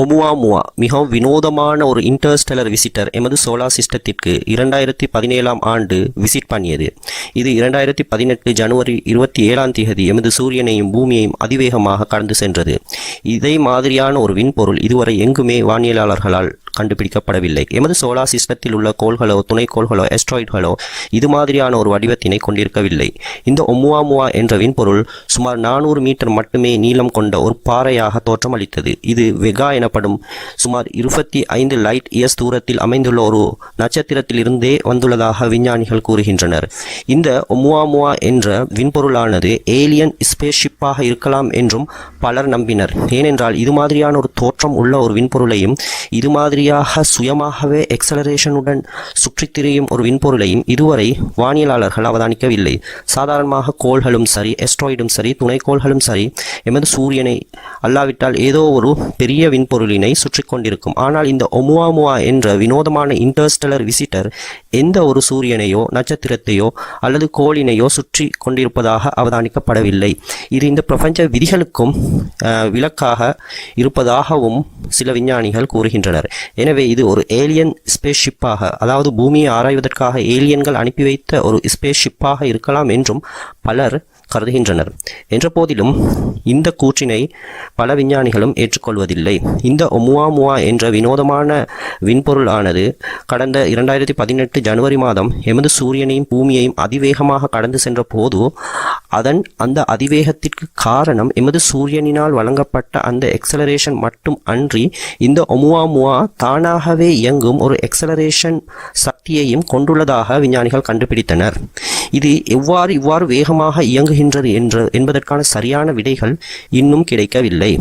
ஒமுவாமுவா மிகவும் வினோதமான ஒரு இன்டர்ஸ்டெலர் விசிட்டர் எமது சோலார் சிஸ்டத்திற்கு இரண்டாயிரத்தி பதினேழாம் ஆண்டு விசிட் பண்ணியது. இது இரண்டாயிரத்தி பதினெட்டு ஜனவரி இருபத்தி ஏழாம் தேதி எமது சூரியனையும் பூமியையும் அதிவேகமாக கடந்து சென்றது. இதே மாதிரியான ஒரு விண்பொருள் இதுவரை எங்குமே வானியலாளர்களால் கண்டுபிடிக்கப்படவில்லை. எமது சோலார் சிஸ்டத்தில் உள்ள கோள்களோ துணைக்கோள்களோ எஸ்ட்ராய்டுகளோ இது மாதிரியான ஒரு வடிவத்தினை கொண்டிருக்கவில்லை. இந்த ஒமுவாமுவா என்ற விண்பொருள் சுமார் நானூறு மீட்டர் மட்டுமே நீளம் கொண்ட ஒரு பாறையாக தோற்றமளித்தது. இது வெகா எனப்படும். சுமார் இருபத்தி ஐந்து லைட் இயர்ஸ் தூரத்தில் அமைந்துள்ள ஒரு நட்சத்திரத்தில் இருந்தே வந்துள்ளதாக விஞ்ஞானிகள் கூறுகின்றனர். இந்த ஒமுவாமுவா என்ற விண்பொருளானது ஏலியன் ஸ்பேஸ்ஷிப்பாக இருக்கலாம் என்றும் பலர் நம்பினர். ஏனென்றால் இது மாதிரியான ஒரு தோற்றம் உள்ள ஒரு விண்பொருளையும் இது மாதிரியாக சுயமாகவே எக்ஸலரேஷனுடன் சுற்றித் திரியும் ஒரு விண்பொருளையும் இதுவரை வானியலாளர்கள் அவதானிக்கவில்லை. சாதாரணமாக கோள்களும் சரி எஸ்ட்ராய்டும் சரி துணைக்கோள்களும் சரி எமது சூரியனை அல்லாவிட்டால் ஏதோ ஒரு பெரிய விண்பொருளினை சுற்றி கொண்டிருக்கும் ஆனால் இந்த ஒமுவாமுவா என்ற வினோதமான இன்டர்ஸ்டெலர் விசிட்டர் எந்த ஒரு சூரியனையோ நட்சத்திரத்தையோ அல்லது கோளினையோ சுற்றி கொண்டிருப்பதாக அவதானிக்கப்படவில்லை. இது இந்த பிரபஞ்ச விதிகளுக்கும் விளக்காக விலக்காக இருப்பதாகவும் சில விஞ்ஞானிகள் கூறுகின்றனர். எனவே இது ஒரு ஏலியன் ஸ்பேஸ் ஷிப்பாக அதாவது பூமியை ஆராய்வதற்காக ஏலியன்கள் அனுப்பி வைத்த ஒரு ஸ்பேஸ் ஷிப்பாக இருக்கலாம் என்றும் பலர் கருதுகின்றனர். என்ற போதிலும் இந்த கூற்றினை பல விஞ்ஞானிகளும் ஏற்றுக்கொள்வதில்லை. இந்த ஒமுவாமுவா என்ற வினோதமான விண்பொருள் ஆனது கடந்த இரண்டாயிரத்தி பதினெட்டு ஜனவரி மாதம் எமது சூரியனையும் பூமியையும் அதிவேகமாக கடந்து சென்ற போது அதன் அந்த அதிவேகத்திற்கு காரணம் எமது சூரியனினால் வழங்கப்பட்ட அந்த எக்ஸலரேஷன் மட்டும் அன்றி இந்த ஒமுவாமுவா தானாகவே இயங்கும் ஒரு எக்ஸலரேஷன் சக்தியையும் கொண்டுள்ளதாக விஞ்ஞானிகள் கண்டுபிடித்தனர். இது எவ்வாறு இவ்வாறு வேகமாக இயங்குகின்றது என்ற என்பதற்கான சரியான விடைகள் இன்னும் கிடைக்கவில்லை.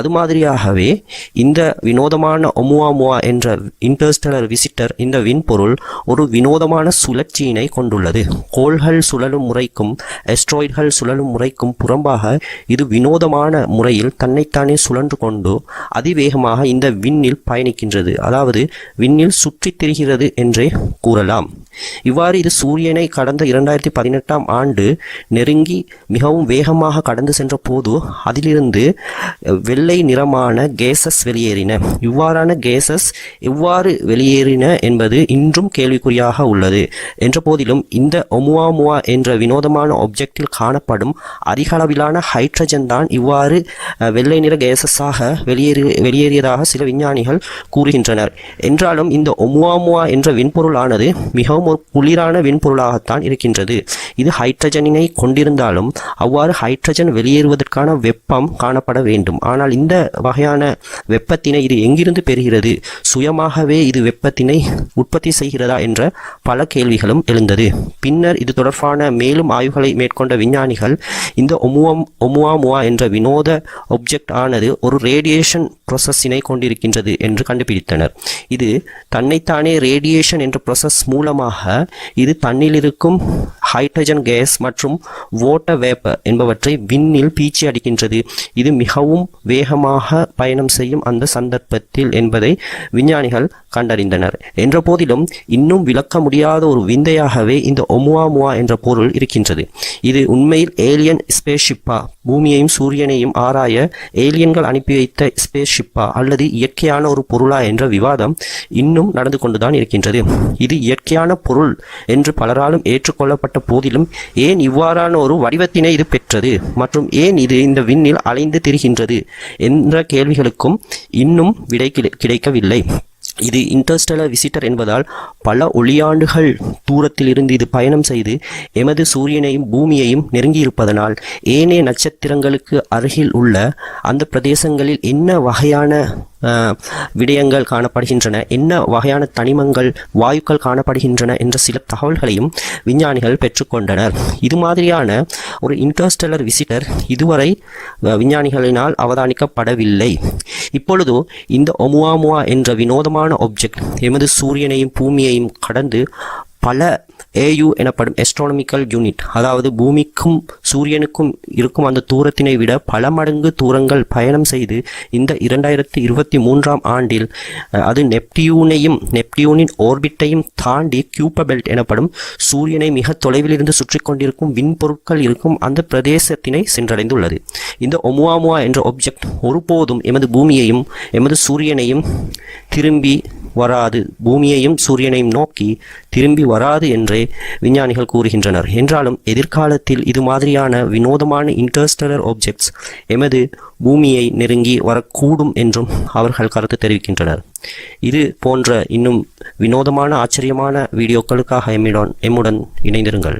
அது மாதிரியாகவே இந்த வினோதமான ஒமுவாமுவா என்ற இன்டர்ஸ்டலர் விசிட்டர் இந்த விண்பொருள் ஒரு வினோதமான சுழற்சியினை கொண்டுள்ளது. கோள்கள் சுழலும் முறைக்கும் எஸ்ட்ராய்டுகள் சுழலும் முறைக்கும் புறம்பாக இது வினோதமான முறையில் தன்னைத்தானே சுழன்று கொண்டு அதிவேகமாக இந்த விண்ணில் பயணிக்கின்றது. அதாவது விண்ணில் சுற்றித் திரிகிறது என்றே கூறலாம். இவ்வாறு இது சூரியனை கடந்த இரண்டாயிரத்தி பதினெட்டாம் ஆண்டு நெருங்கி மிகவும் வேகமாக கடந்து சென்ற போது அதிலிருந்து வெள்ளை நிறமான கேசஸ் வெளியேறின. இவ்வாறான கேசஸ் எவ்வாறு வெளியேறின என்பது இன்றும் கேள்விக்குறியாக உள்ளது. என்ற போதிலும் இந்த ஒமுவாமுவா என்ற வினோதமான ஆப்ஜெக்டில் காணப்படும் அதிக அளவிலான ஹைட்ரஜன் தான் இவ்வாறு வெள்ளை நிற கேசஸாக வெளியேறி வெளியேறியதாக சில விஞ்ஞானிகள் கூறுகின்றனர். என்றாலும் இந்த ஒமுவாமுவா என்ற விண்பொருளானது மிகவும் ஒரு குளிரான விண்பொருளாகத்தான் இருக்கின்றது. இது ஹைட்ரஜனினை கொண்டிருந்தாலும் அவ்வாறு ஹைட்ரஜன் வெளியேறுவதற்கான வெப்பம் காணப்பட வேண்டும். ஆனால் இந்த வகையான வெப்பத்தினை இது எங்கிருந்து பெறுகிறது? சுயமாகவே இது வெப்பத்தினை உற்பத்தி செய்கிறதா என்ற பல கேள்விகளும் எழுந்தது. பின்னர் இது தொடர்பான மேலும் ஆய்வுகளை மேற்கொண்ட விஞ்ஞானிகள் இந்த ஒமுவம் ஒமுவாமுவா என்ற வினோத ஒப்ஜெக்ட் ஆனது ஒரு ரேடியேஷன் ப்ரொசஸினை கொண்டிருக்கின்றது என்று கண்டுபிடித்தனர். இது தன்னைத்தானே ரேடியேஷன் என்ற ப்ரொசஸ் மூலமாக இது தண்ணில் இருக்கும் ஹைட்ரஜன் கேஸ் மற்றும் ஓட்ட வேப்பர் என்பவற்றை விண்ணில் பீச்சி அடிக்கின்றது. இது மிகவும் வேகமாக பயணம் செய்யும் அந்த சந்தர்ப்பத்தில் என்பதை விஞ்ஞானிகள் கண்டறிந்தனர். என்ற போதிலும் இன்னும் விளக்க முடியாத ஒரு விந்தையாகவே இந்த ஒமுவாமுவா என்ற பொருள் இருக்கின்றது. இது உண்மையில் ஏலியன் ஸ்பேஸ்ஷிப்பா பூமியையும் சூரியனையும் ஆராய ஏலியன்கள் அனுப்பி வைத்த ஸ்பேஸ்ஷிப்பா அல்லது இயற்கையான ஒரு பொருளா என்ற விவாதம் இன்னும் நடந்து கொண்டுதான் இருக்கின்றது. இது இயற்கையான பொருள் என்று பலராலும் ஏற்றுக்கொள்ளப்பட்ட போதிலும் ஏன் இவ்வாறான ஒரு வடிவத்தினை இது பெற்றது? மற்றும் ஏன் இது இந்த விண்ணில் அலைந்து திரிகின்றது? என்ற கேள்விகளுக்கும் இன்னும் விடை கிடைக்கவில்லை. இது இன்டர்ஸ்டெலர் விசிட்டர் என்பதால் பல ஒளியாண்டுகள் தூரத்தில் இருந்து இது பயணம் செய்து எமது சூரியனையும் பூமியையும் நெருங்கியிருப்பதனால் ஏனைய நட்சத்திரங்களுக்கு அருகில் உள்ள அந்த பிரதேசங்களில் என்ன வகையான விடயங்கள் காணப்படுகின்றன என்ன வகையான தனிமங்கள் வாயுக்கள் காணப்படுகின்றன என்ற சில தகவல்களையும் விஞ்ஞானிகள் பெற்றுக்கொண்டனர். இது மாதிரியான ஒரு இன்டர்ஸ்டெலர் விசிட்டர் இதுவரை விஞ்ஞானிகளினால் அவதானிக்கப்படவில்லை. இப்பொழுது இந்த ஒமுவாமுவா என்ற வினோதமான ஆப்ஜெக்ட் எமது சூரியனையும் பூமியையும் கடந்து பல ஏயு எனப்படும் எஸ்ட்ரானமிக்கல் யூனிட் அதாவது பூமிக்கும் சூரியனுக்கும் இருக்கும் அந்த தூரத்தினை விட பல மடங்கு தூரங்கள் பயணம் செய்து இந்த இரண்டாயிரத்தி இருபத்தி மூன்றாம் ஆண்டில் அது நெப்டியூனையும் நெப்டியூனின் ஓர்பிட்டையும் தாண்டி கியூப்ப பெல்ட் எனப்படும் சூரியனை மிக தொலைவில் இருந்து சுற்றி கொண்டிருக்கும் விண்பொருட்கள் இருக்கும் அந்த பிரதேசத்தினை சென்றடைந்துள்ளது. இந்த ஒமுவாமுவா என்ற ஒப்ஜெக்ட் ஒருபோதும் எமது பூமியையும் எமது சூரியனையும் திரும்பி வராது பூமியையும் சூரியனையும் நோக்கி திரும்பி வராது என்றே விஞ்ஞானிகள் கூறுகின்றனர். என்றாலும் எதிர்காலத்தில் இது மாதிரியான வினோதமான இன்டர்ஸ்டலர் ஆப்ஜெக்ட்ஸ் எமது பூமியை நெருங்கி வரக்கூடும் என்றும் அவர்கள் கருத்து தெரிவிக்கின்றனர். இது போன்ற இன்னும் வினோதமான ஆச்சரியமான வீடியோக்களுக்காக எம்மிடம் எம்முடன் இணைந்திருங்கள்.